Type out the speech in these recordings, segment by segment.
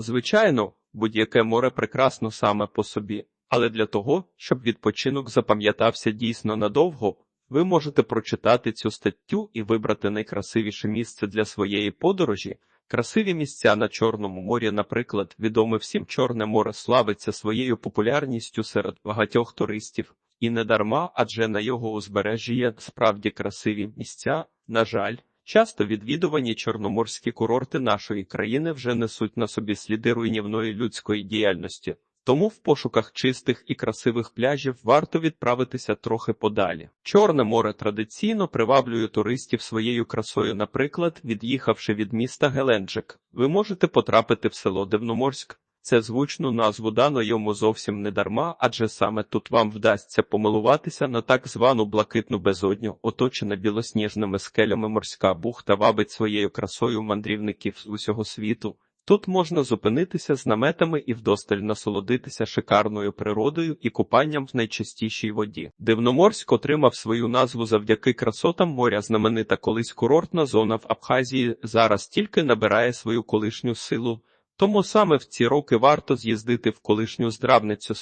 Звичайно, будь-яке море прекрасно саме по собі, але для того, щоб відпочинок запам'ятався дійсно надовго, ви можете прочитати цю статтю і вибрати найкрасивіше місце для своєї подорожі. Красиві місця на Чорному морі, наприклад, відоме всім Чорне море славиться своєю популярністю серед багатьох туристів. І не дарма, адже на його узбережжі є справді красиві місця. На жаль, часто відвідувані чорноморські курорти нашої країни вже несуть на собі сліди руйнівної людської діяльності. Тому в пошуках чистих і красивих пляжів варто відправитися трохи подалі. Чорне море традиційно приваблює туристів своєю красою. Наприклад, від'їхавши від міста Геленджик, ви можете потрапити в село Дивноморськ. Це звучну назву дано йому зовсім не дарма, адже саме тут вам вдасться помилуватися на так звану блакитну безодню, оточена білосніжними скелями морська бухта вабить своєю красою мандрівників з усього світу. Тут можна зупинитися з наметами і вдосталь насолодитися шикарною природою і купанням в найчистішій воді. Дивноморськ отримав свою назву завдяки красотам моря. Знаменита колись курортна зона в Абхазії зараз тільки набирає свою колишню силу. Тому саме в ці роки варто з'їздити в колишню здравницю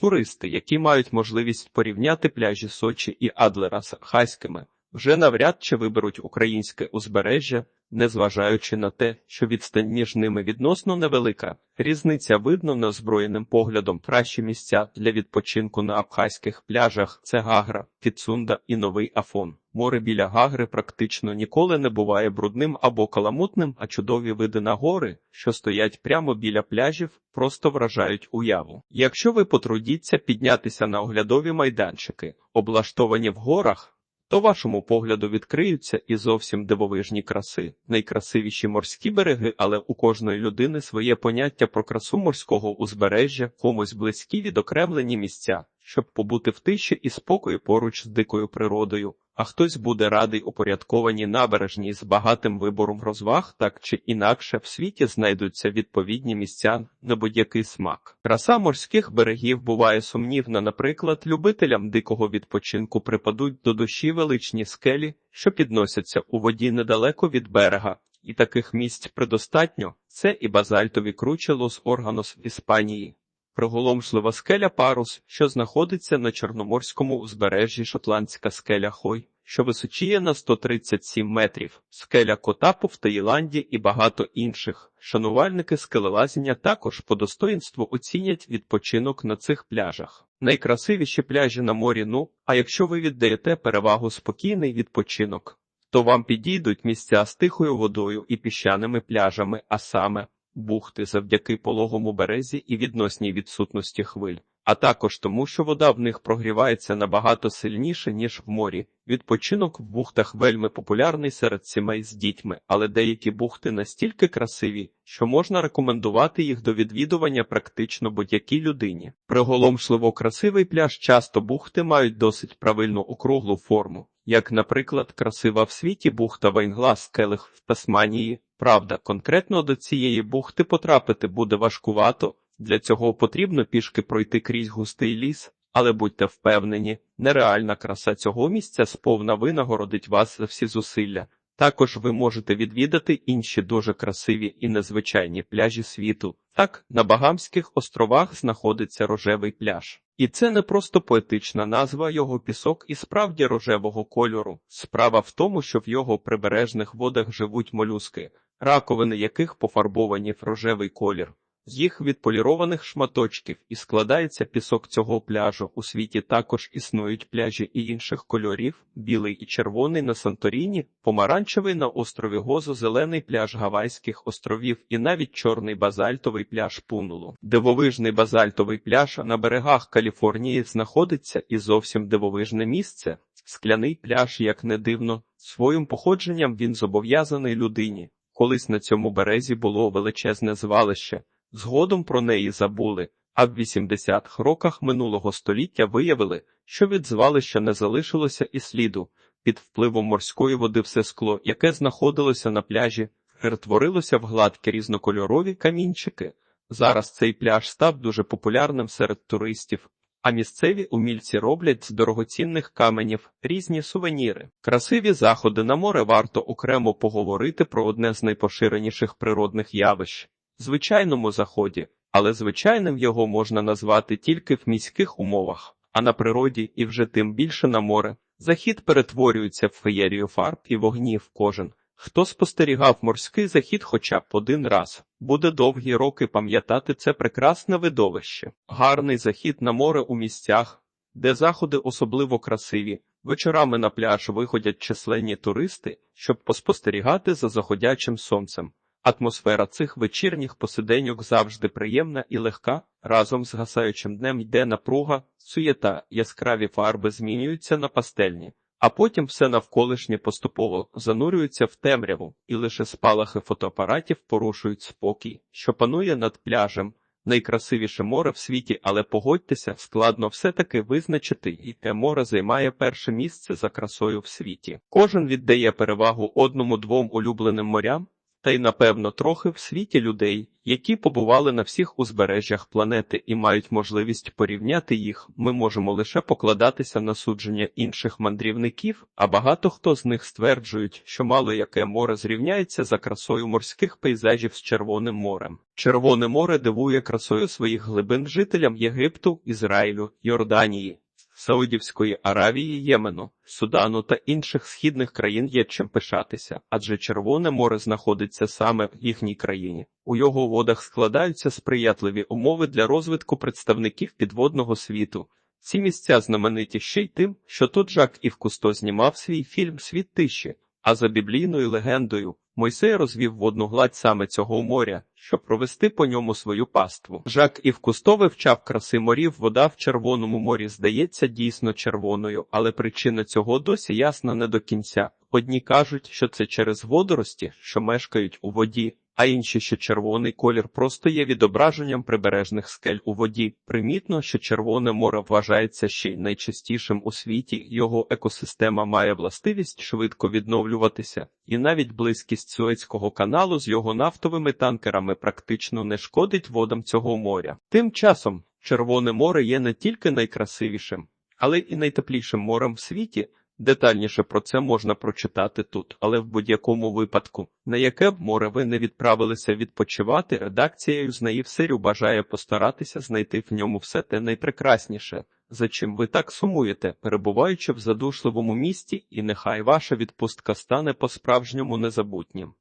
туристи, які мають можливість порівняти пляжі Сочі і Адлера з Абхазькими, вже навряд чи виберуть українське узбережжя, незважаючи на те, що відстань між ними відносно невелика. Різниця видно неозброєним поглядом. Кращі місця для відпочинку на абхазьких пляжах це Гагра, Кіцунда і Новий Афон. Море біля Гагри практично ніколи не буває брудним або каламутним, а чудові види на гори, що стоять прямо біля пляжів, просто вражають уяву. Якщо ви потрудіться піднятися на оглядові майданчики, облаштовані в горах, то вашому погляду відкриються і зовсім дивовижні краси, найкрасивіші морські береги, але у кожної людини своє поняття про красу морського узбережжя, комусь близькі відокремлені місця, щоб побути в тиші і спокої поруч з дикою природою. А хтось буде радий упорядкованій набережній з багатим вибором розваг, так чи інакше в світі знайдуться відповідні місця на будь-який смак. Краса морських берегів буває сумнівна. Наприклад, любителям дикого відпочинку припадуть до душі величні скелі, що підносяться у воді недалеко від берега. І таких місць предостатньо це і базальтові кручі Лос Органос в Іспанії. Приголомшлива скеля Парус, що знаходиться на Чорноморському узбережжі Шотландська скеля Хой, що височіє на 137 метрів, скеля Котапу в Таїланді і багато інших. Шанувальники скелелазіння також по достоїнству оцінять відпочинок на цих пляжах. Найкрасивіші пляжі на морі. Ну, а якщо ви віддаєте перевагу спокійний відпочинок, то вам підійдуть місця з тихою водою і піщаними пляжами, а саме бухти завдяки пологому березі і відносній відсутності хвиль, а також тому, що вода в них прогрівається набагато сильніше, ніж в морі. Відпочинок в бухтах вельми популярний серед сімей з дітьми, але деякі бухти настільки красиві, що можна рекомендувати їх до відвідування практично будь-якій людині. Приголомшливо красивий пляж часто бухти мають досить правильну округлу форму, як, наприклад, красива в світі бухта Вайнглас Келих в Тасманії. Правда, конкретно до цієї бухти потрапити буде важкувато, для цього потрібно пішки пройти крізь густий ліс, але будьте впевнені, нереальна краса цього місця сповна винагородить вас за всі зусилля. Також ви можете відвідати інші дуже красиві і незвичайні пляжі світу. Так, на Багамських островах знаходиться рожевий пляж. І це не просто поетична назва його пісок і справді рожевого кольору. Справа в тому, що в його прибережних водах живуть молюски, раковини яких пофарбовані в рожевий колір. Їх відполірованих шматочків і складається пісок цього пляжу. У світі також існують пляжі і інших кольорів: білий і червоний на Санторіні, помаранчевий на острові Гозо, зелений пляж Гавайських островів і навіть чорний базальтовий пляж Пунулу. Дивовижний базальтовий пляж на берегах Каліфорнії знаходиться і зовсім дивовижне місце. Скляний пляж, як не дивно, своїм походженням він зобов'язаний людині. Колись на цьому березі було величезне звалище. Згодом про неї забули, а в 80-х роках минулого століття виявили, що від звалища не залишилося і сліду. Під впливом морської води все скло, яке знаходилося на пляжі, перетворилося в гладкі різнокольорові камінчики. Зараз цей пляж став дуже популярним серед туристів, а місцеві умільці роблять з дорогоцінних каменів різні сувеніри. Красиві заходи на море варто окремо поговорити про одне з найпоширеніших природних явищ. Звичайному заході, але звичайним його можна назвати тільки в міських умовах, а на природі і вже тим більше на море. Захід перетворюється в феєрію фарб і вогнів кожен. Хто спостерігав морський захід хоча б один раз, буде довгі роки пам'ятати це прекрасне видовище. Гарний захід на море у місцях, де заходи особливо красиві. Вечорами на пляж виходять численні туристи, щоб поспостерігати за заходячим сонцем. Атмосфера цих вечірніх посиденьок завжди приємна і легка. Разом з гасаючим днем йде напруга, суєта, яскраві фарби змінюються на пастельні, а потім все навколишнє поступово занурюється в темряву, і лише спалахи фотоапаратів порушують спокій, що панує над пляжем. Найкрасивіше море в світі, але погодьтеся, складно все-таки визначити, яке море займає перше місце за красою в світі. Кожен віддає перевагу одному-двом улюбленим морям, та й, напевно, трохи в світі людей, які побували на всіх узбережжях планети і мають можливість порівняти їх, ми можемо лише покладатися на судження інших мандрівників, а багато хто з них стверджують, що мало яке море зрівняється за красою морських пейзажів з Червоним морем. Червоне море дивує красою своїх глибин жителям Єгипту, Ізраїлю, Йорданії. Саудівської Аравії, Ємену, Судану та інших східних країн є чим пишатися, адже Червоне море знаходиться саме в їхній країні. У його водах складаються сприятливі умови для розвитку представників підводного світу. Ці місця знамениті ще й тим, що тут Жак Ів Кусто знімав свій фільм Світ тиші, а за біблійною легендою Мойсей розвів водну гладь саме цього моря, щоб провести по ньому свою паству. Жак і Кусто вивчав краси морів, вода в Червоному морі здається дійсно червоною, але причина цього досі ясна не до кінця. Одні кажуть, що це через водорості, що мешкають у воді, а інші, що червоний колір просто є відображенням прибережних скель у воді. Примітно, що Червоне море вважається ще й найчастішим у світі, його екосистема має властивість швидко відновлюватися, і навіть близькість Суецького каналу з його нафтовими танкерами практично не шкодить водам цього моря. Тим часом Червоне море є не тільки найкрасивішим, але і найтеплішим морем в світі. Детальніше про це можна прочитати тут, але в будь-якому випадку, на яке б море ви не відправилися відпочивати, редакція Юзнеїв Сирю бажає постаратися знайти в ньому все те найпрекрасніше, за чим ви так сумуєте, перебуваючи в задушливому місті, і нехай ваша відпустка стане по-справжньому незабутнім.